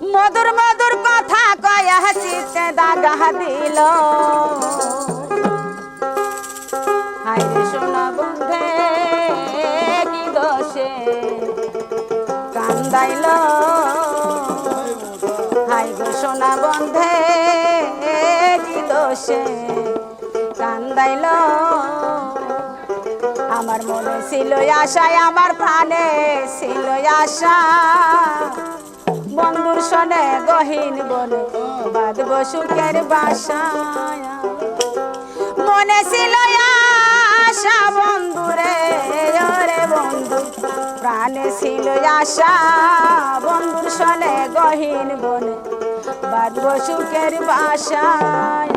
মধুর মধুর কথা কয়া চিতে দাগা দিল। হাই রে সোনা বন্ধে, কি দোষে? কান্দাইল। হাই গো সোনা বন্ধে, কি দোষে? কান্দাইল। আমার মনে ছিল আশায়, আমার প্রাণে ছিল আশা। বন্ধুর সনে গহীন বনে বাঁধব সুখের বাসায়। মনে ছিল আশা বন্ধুরে রে বন্ধু, প্রাণে ছিল আশা বন্ধুর সনে গহীন বনে বাঁধব সুখের বাসায়।